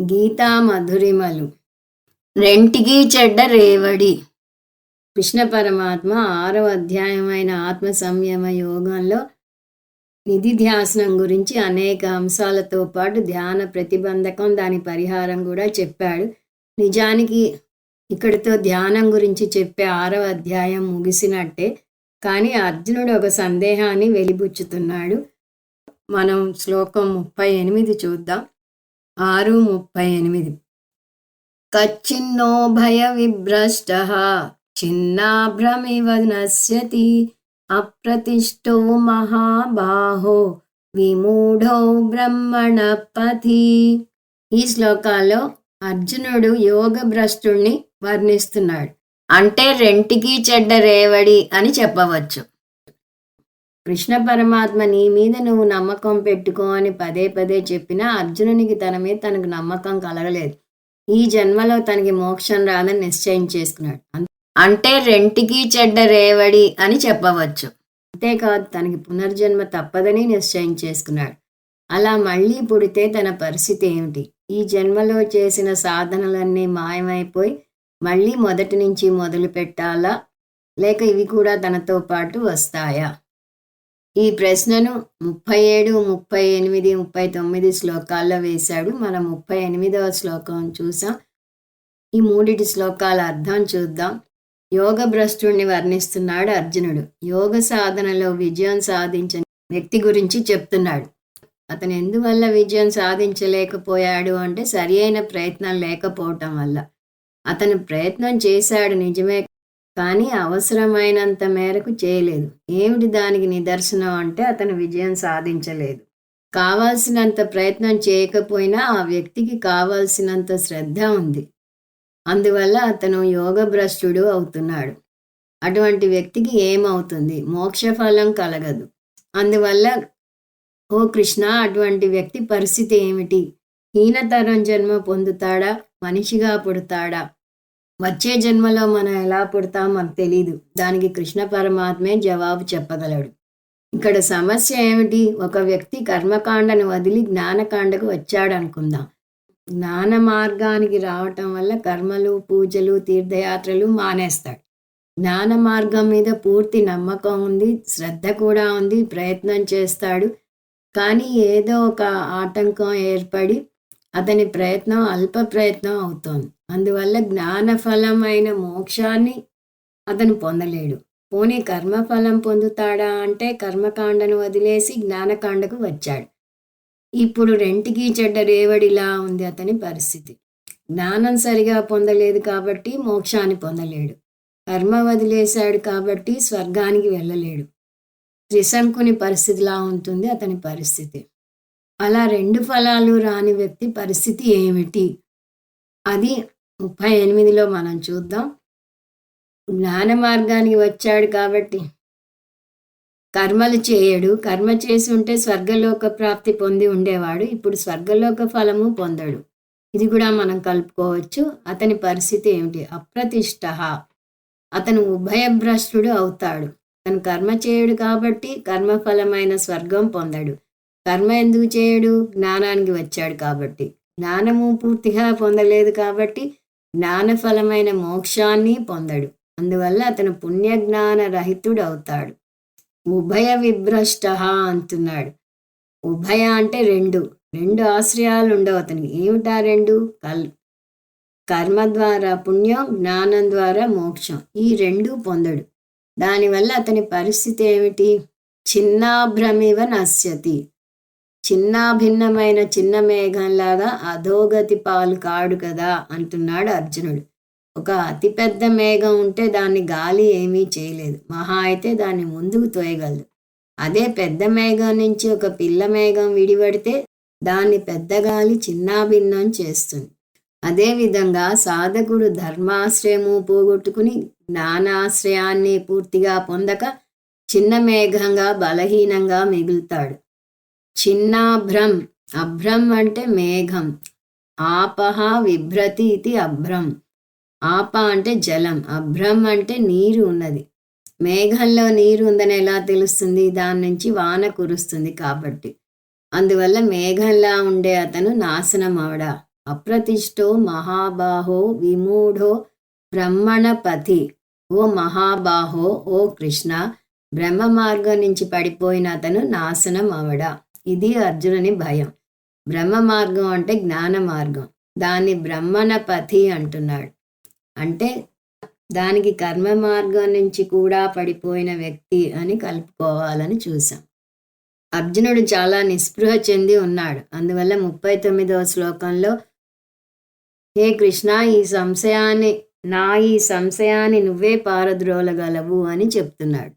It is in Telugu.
గీతా మధురిమలు. రెంటికి చెడ్డ రేవడి. కృష్ణ పరమాత్మ ఆరవ అధ్యాయమైన ఆత్మ సంయమ యోగంలో నిధి ధ్యాసనం గురించి అనేక అంశాలతో పాటు ధ్యాన ప్రతిబంధకం దాని పరిహారం కూడా చెప్పాడు. నిజానికి ఇక్కడితో ధ్యానం గురించి చెప్పే ఆరవ అధ్యాయం ముగిసినట్టే కానీ అర్జునుడు ఒక సందేహాన్ని వెలిబుచ్చుతున్నాడు. మనం శ్లోకం ముప్పై ఎనిమిది చూద్దాం. ఆరు ముప్పై ఎనిమిది. కచ్చిన్నో భయ విభ్రష్ట చిన్నాభ్రమివ నశ్యతి అప్రతిష్టో మహాబాహో విమూఢో బ్రహ్మణ పథి ఈ శ్లోకాల్లో అర్జునుడు యోగ భ్రష్టుణ్ణి వర్ణిస్తున్నాడు. అంటే రెంటికి చెడ్డ రేవడి అని చెప్పవచ్చు. కృష్ణ పరమాత్మ నీ మీద నువ్వు నమ్మకం పెట్టుకో అని పదే పదే చెప్పినా అర్జునునికి తన మీద తనకు నమ్మకం కలగలేదు. ఈ జన్మలో తనకి మోక్షం రాదని నిశ్చయం చేసుకున్నాడు. అంటే రెంటికి చెడ్డ రేవడి అని చెప్పవచ్చు. అంతేకాదు తనకి పునర్జన్మ తప్పదని నిశ్చయం చేసుకున్నాడు. అలా మళ్ళీ పుడితే తన పరిస్థితి ఏమిటి? ఈ జన్మలో చేసిన సాధనలన్నీ మాయమైపోయి మళ్ళీ మొదటి నుంచి మొదలు పెట్టాలా లేక ఇవి కూడా తనతో పాటు వస్తాయా? ఈ ప్రశ్నను ముప్పై ఏడు ముప్పై ఎనిమిది ముప్పై తొమ్మిది శ్లోకాల్లో వేశాడు. మనం ముప్పై ఎనిమిదవ శ్లోకం చూసాం. ఈ మూడిటి శ్లోకాల అర్థం చూద్దాం. యోగ భ్రష్టుణ్ణి వర్ణిస్తున్నాడు అర్జునుడు. యోగ సాధనలో విజయం సాధించిన వ్యక్తి గురించి చెప్తున్నాడు. అతను ఎందువల్ల విజయం సాధించలేకపోయాడు అంటే సరి అయిన ప్రయత్నం లేకపోవటం వల్ల. అతను ప్రయత్నం చేశాడు నిజమే కానీ అవసరమైనంత మేరకు చేయలేదు. ఏమిటి దానికి నిదర్శనం అంటే అతను విజయం సాధించలేదు. కావాల్సినంత ప్రయత్నం చేయకపోయినా ఆ వ్యక్తికి కావాల్సినంత శ్రద్ధ ఉంది. అందువల్ల అతను యోగభ్రష్టుడు అవుతున్నాడు. అటువంటి వ్యక్తికి ఏమవుతుంది? మోక్షఫలం కలగదు. అందువల్ల ఓ కృష్ణ అటువంటి వ్యక్తి పరిస్థితి ఏమిటి? హీనతరం జన్మ పొందుతాడా? మనిషిగా పుడతాడా? వచ్చే జన్మలో మనం ఎలా పుడతాం మనకు తెలియదు దానికి కృష్ణ పరమాత్మే జవాబు చెప్పగలడు. ఇక్కడ సమస్య ఏమిటి? ఒక వ్యక్తి కర్మకాండను వదిలి జ్ఞానకాండకు వచ్చాడు అనుకుందాం జ్ఞాన మార్గానికి రావటం వల్ల కర్మలు పూజలు తీర్థయాత్రలు మానేస్తాడు. జ్ఞాన మార్గం మీద పూర్తి నమ్మకం ఉంది శ్రద్ధ కూడా ఉంది ప్రయత్నం చేస్తాడు. కానీ ఏదో ఒక ఆటంకం ఏర్పడి అతని ప్రయత్నం అల్ప ప్రయత్నం అవుతోంది. అందువల్ల జ్ఞానఫలమైన మోక్షాన్ని అతను పొందలేడు. పోనీ కర్మఫలం పొందుతాడా అంటే కర్మకాండను వదిలేసి జ్ఞానకాండకు వచ్చాడు. ఇప్పుడు రెంటికి చెడ్డ రేవడిలా ఉంది అతని పరిస్థితి. జ్ఞానం సరిగా పొందలేదు కాబట్టి మోక్షాన్ని పొందలేడు. కర్మ వదిలేశాడు కాబట్టి స్వర్గానికి వెళ్ళలేడు. త్రిశంకుని పరిస్థితిలా ఉంటుంది అతని పరిస్థితి. అలా రెండు ఫలాలు రాని వ్యక్తి పరిస్థితి ఏమిటి? అది ముప్పై ఎనిమిదిలో మనం చూద్దాం. జ్ఞాన మార్గానికి వచ్చాడు కాబట్టి. కర్మలు చేయడు. కర్మ చేసి ఉంటే స్వర్గలోక ప్రాప్తి పొంది ఉండేవాడు. ఇప్పుడు స్వర్గలోక ఫలము పొందడు. ఇది కూడా మనం కలుపుకోవచ్చు. అతని పరిస్థితి ఏమిటి? అప్రతిష్ట. అతను ఉభయభ్రష్టుడు అవుతాడు. తను కర్మ చేయడు కాబట్టి కర్మఫలమైన స్వర్గం పొందడు. కర్మ ఎందుకు చేయడు? జ్ఞానానికి వచ్చాడు కాబట్టి. జ్ఞానము పూర్తిగా పొందలేదు కాబట్టి జ్ఞానఫలమైన మోక్షాన్ని పొందడు. అందువల్ల అతను పుణ్యజ్ఞాన రహితుడు అవుతాడు. ఉభయ విభ్రష్ట అంటున్నాడు. ఉభయ అంటే రెండు. రెండు ఆశ్రయాలు ఉండవు అతనికి. ఏమిటా రెండు? కల్ కర్మ ద్వారా పుణ్యం జ్ఞానం ద్వారా మోక్షం. ఈ రెండు పొందడు. దానివల్ల అతని పరిస్థితి ఏమిటి? చిన్నాభ్రమివ నశ్యతి. చిన్నాభిన్నమైన చిన్న మేఘంలాగా అధోగతి పాలు కాడు కదా అంటున్నాడు అర్జునుడు. ఒక అతిపెద్ద మేఘం ఉంటే దాన్ని గాలి ఏమీ చేయలేదు. మహా అయితే దాన్ని ముందుకు తోయగలదు. అదే పెద్ద మేఘం నుంచి ఒక పిల్ల మేఘం విడిపడితే దాన్ని పెద్ద గాలి చిన్నాభిన్నం చేస్తుంది. అదేవిధంగా సాధకుడు ధర్మాశ్రయము పోగొట్టుకుని జ్ఞానాశ్రయాన్ని పూర్తిగా పొందక చిన్న మేఘంగా బలహీనంగా మిగులుతాడు. చిన్నాభ్రం. అభ్రం అంటే మేఘం. ఆపహ విభ్రతి ఇది అభ్రం. ఆప అంటే జలం. అభ్రం అంటే నీరు ఉన్నది. మేఘంలో నీరు ఉందని ఎలా తెలుస్తుంది? దాని నుంచి వాన కురుస్తుంది కాబట్టి. అందువల్ల మేఘంలా ఉండే అతను నాశనం అవడా అప్రతిష్టో మహాబాహో విమూఢో బ్రహ్మణపతి. ఓ మహాబాహో ఓ కృష్ణ. బ్రహ్మ మార్గం నుంచి పడిపోయిన అతను నాశనం అవడా ఇది అర్జునుని భయం. బ్రహ్మ మార్గం అంటే జ్ఞాన మార్గం. దాన్ని బ్రహ్మణపతి అంటున్నాడు. అంటే దానికి కర్మ మార్గం నుంచి కూడా పడిపోయిన వ్యక్తి అని కలుపుకోవాలని చూసాం. అర్జునుడు చాలా నిస్పృహ చెంది ఉన్నాడు. అందువల్ల ముప్పై తొమ్మిదవ శ్లోకంలో హే కృష్ణ ఈ సంశయాన్ని నా ఈ సంశయాన్ని నువ్వే పారద్రోలగలవు అని చెప్తున్నాడు.